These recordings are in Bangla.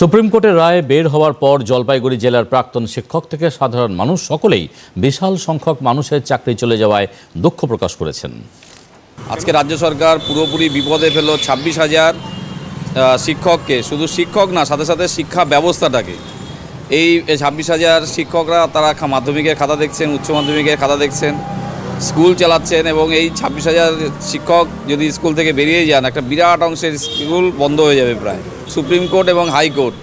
সুপ্রিম কোর্টের রায় বের হওয়ার পর জলপাইগুড়ি জেলার প্রাক্তন শিক্ষক থেকে সাধারণ মানুষ সকলেই বিশাল সংখ্যক মানুষের চাকরি চলে যাওয়ায় দুঃখ প্রকাশ করেছেন। আজকে রাজ্য সরকার পুরোপুরি বিপদে ফেলল ছাব্বিশ হাজার শিক্ষককে। শুধু শিক্ষক না, সাথে সাথে শিক্ষা ব্যবস্থাটাকে। এই ছাব্বিশ হাজার শিক্ষকরা তারা মাধ্যমিকের খাতা দেখছেন, উচ্চ মাধ্যমিকের খাতা দেখছেন। স্কুল চালাচ্ছেন এবং এই ছাব্বিশ হাজার শিক্ষক যদি স্কুল থেকে বেরিয়ে যান, একটা বিরাট অংশের স্কুল বন্ধ হয়ে যাবে প্রায়। সুপ্রিম কোর্ট এবং হাইকোর্ট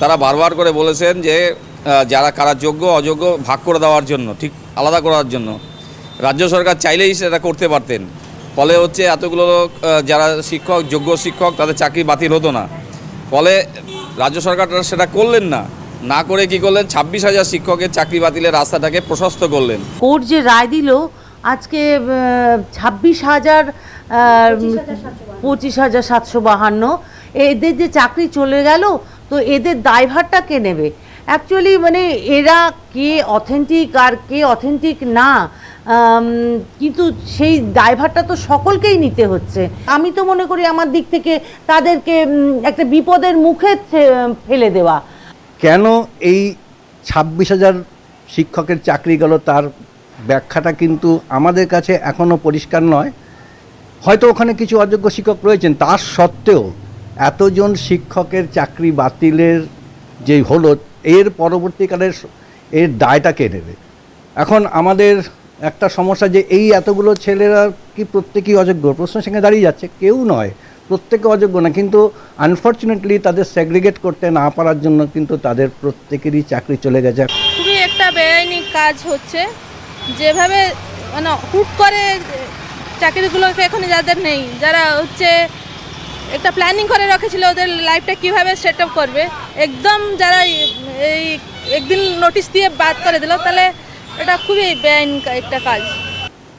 তারা বারবার করে বলেছেন যে যারা কারা যোগ্য, অযোগ্য ভাগ করে দেওয়ার জন্য, ঠিক আলাদা করার জন্য। রাজ্য সরকার চাইলেই সেটা করতে পারতেন। ফলে হচ্ছে এতগুলো যারা শিক্ষক, যোগ্য শিক্ষক, তাদের চাকরি বাতিল হতো না। ফলে রাজ্য সরকার সেটা করলেন না। না করে কি করলেন? ছাব্বিশ হাজার শিক্ষকের চাকরি বাতিলের রাস্তাটাকে প্রশস্ত করলেন। কোর্ট যে রায় দিল আজকে ছাব্বিশ হাজার পঁচিশ হাজার সাতশো বাহান্ন। এদের যে চাকরি চলে গেল তো এদের দায়ভারটা কে নেবে? অ্যাকচুয়ালি মানে এরা কে অথেন্টিক আর কে অথেন্টিক না কিন্তু সেই দায়ভারটা তো সকলকেই নিতে হচ্ছে। আমি তো মনে করি আমার দিক থেকে তাদেরকে একটা বিপদের মুখে ফেলে দেওয়া। কেন এই ছাব্বিশ হাজার শিক্ষকের চাকরি গেল তার ব্যাখ্যাটা কিন্তু আমাদের কাছে এখনও পরিষ্কার নয়। হয়তো ওখানে কিছু অযোগ্য শিক্ষক রয়েছেন, তার সত্ত্বেও এতজন শিক্ষকের চাকরি বাতিলের যে হলো, এর পরবর্তীকালে এর দায়টা কে নেবে? এখন আমাদের একটা সমস্যা যে এই এতগুলো ছেলেরা কি প্রত্যেকেই অযোগ্য? প্রশ্ন সঙ্গে দাঁড়িয়ে যাচ্ছে, কেউ নয়, প্রত্যেকে অযোগ্য না। কিন্তু আনফর্চুনেটলি তাদের সেগ্রিগেট করতে না পারার জন্য কিন্তু তাদের প্রত্যেকেরই চাকরি চলে গেছে। খুবই একটা বেআইনি কাজ হচ্ছে। যেভাবে মানে হুট করে চাকরিগুলোকে এখন যাদের নেই, যারা হচ্ছে একটা প্ল্যানিং করে রেখেছিল ওদের লাইফটা কীভাবে সেট আপ করবে, একদম যারা এই একদিন নোটিশ দিয়ে বাদ করে দিল, তাহলে এটা খুবই বেআইন একটা কাজ।